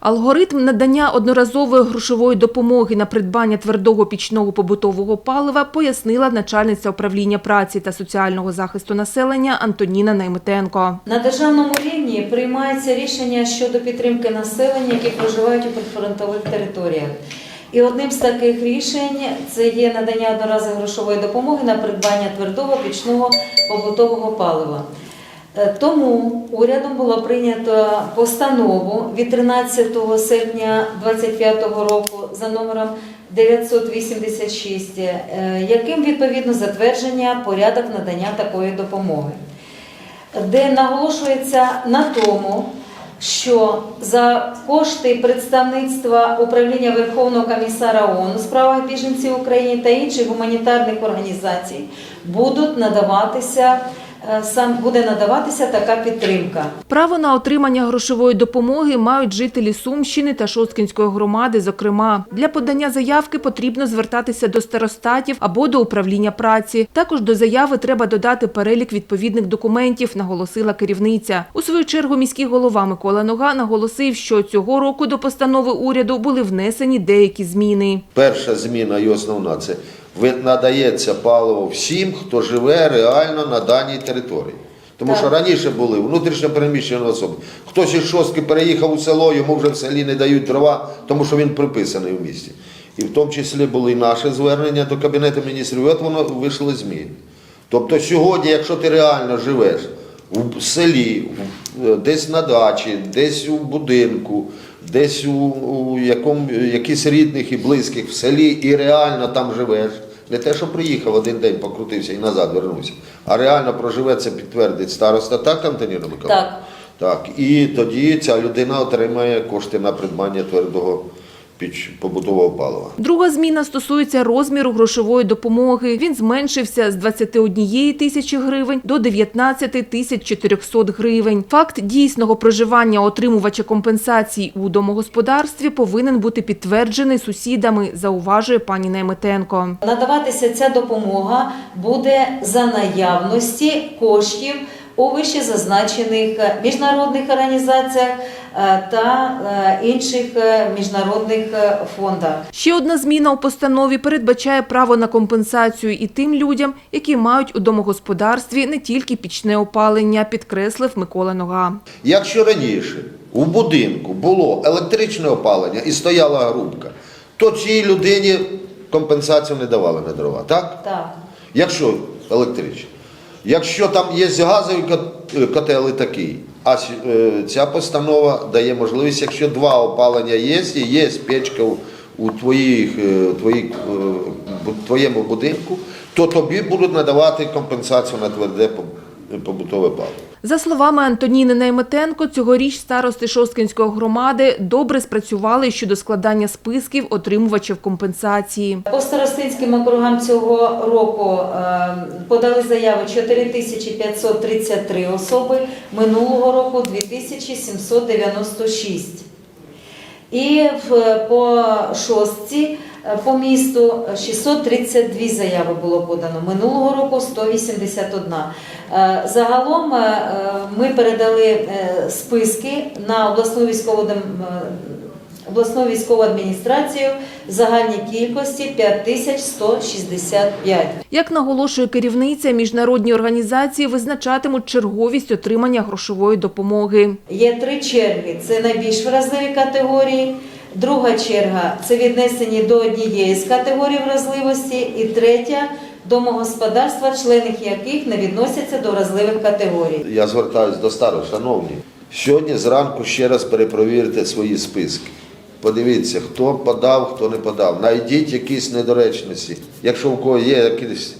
Алгоритм надання одноразової грошової допомоги на придбання твердого пічного побутового палива пояснила начальниця управління праці та соціального захисту населення Антоніна Найметенко. На державному рівні приймається рішення щодо підтримки населення, які проживають у прифронтових територіях. І одним з таких рішень це є надання одноразової грошової допомоги на придбання твердого пічного побутового палива. Е, Тому урядом було прийнято постанову від 13 серпня 2025 року за номером 986, е, яким відповідно затвердження порядок надання такої допомоги. Де наголошується на тому, що за кошти представництва управління Верховного комісара ООН у справах біженців в Україні та інших гуманітарних організацій будуть надаватися сам буде надаватися така підтримка. Право на отримання грошової допомоги мають жителі Сумщини та Шосткінської громади. Зокрема, для подання заявки потрібно звертатися до старостатів або до управління праці. Також до заяви треба додати перелік відповідних документів, наголосила керівниця. У свою чергу міський голова Микола Нога наголосив, що цього року до постанови уряду були внесені деякі зміни. Перша зміна і основна це надається паливо всім, хто живе реально на даній території. Тому Так. що раніше були внутрішньо переміщені особи. Хтось із шостки переїхав у село, йому вже в селі не дають дрова, тому що він приписаний в місті. І в тому числі були і наші звернення до Кабінету міністрів, і от воно вийшли зміни. Тобто сьогодні, якщо ти реально живеш в селі, десь на дачі, десь у будинку, десь у, якому, якісь рідних і близьких в селі і реально там живеш, не те, що приїхав один день, покрутився і назад вернувся, а реально проживе це підтвердить староста, так, Антоніна Миколаївна? Так. Так, і тоді ця людина отримає кошти на придбання твердого піч побутового палива. Друга зміна стосується розміру грошової допомоги. Він зменшився з 21 тисячі гривень до 19 тисяч 400 гривень. Факт дійсного проживання отримувача компенсацій у домогосподарстві повинен бути підтверджений сусідами, зауважує пані Найметенко. Надаватися ця допомога буде за наявності коштів у вище зазначених е, міжнародних організаціях е, та е, інших міжнародних фондах. Ще одна зміна у постанові передбачає право на компенсацію і тим людям, які мають у домогосподарстві не тільки пічне опалення, підкреслив Микола Нога. Якщо раніше у будинку було електричне опалення і стояла грубка, то цій людині компенсацію не давали на дрова, так? Так. Якщо електричне. Якщо там є газові котели такі, а е, ця постанова дає можливість, якщо два опалення є, є печка у, твоїх, е, твоїх, е, твоєму будинку, то тобі будуть надавати компенсацію на тверде побутове паливо. За словами Антоніни Найметенко, цьогоріч старости Шосткинської громади добре спрацювали щодо складання списків отримувачів компенсації. По старостинським округам цього року е, подали заяви 4533 особи, минулого року 2796. І в, по шостці е, по місту 632 заяви було подано. Минулого року 181. Е, Загалом е, е, ми передали е, списки на обласну військову е, обласну військову адміністрацію в загальній кількості 5165. Як наголошує керівниця, міжнародні організації визначатимуть черговість отримання грошової допомоги. Є три черги: це найбільш вразливі категорії. Друга черга це віднесені до однієї з категорій вразливості, і третя домогосподарства, члени яких не відносяться до вразливих категорій. Я звертаюся до старих, шановні. Сьогодні зранку ще раз перепровірте свої списки. Подивіться, хто подав, хто не подав. Найдіть якісь недоречності. Якщо в кого є якийсь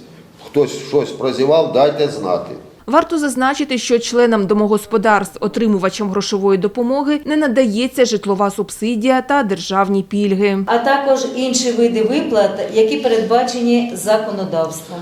хтось щось прозівав, дайте знати. Варто зазначити, що членам домогосподарств, отримувачам грошової допомоги, не надається житлова субсидія та державні пільги. А також інші види виплат, які передбачені законодавством.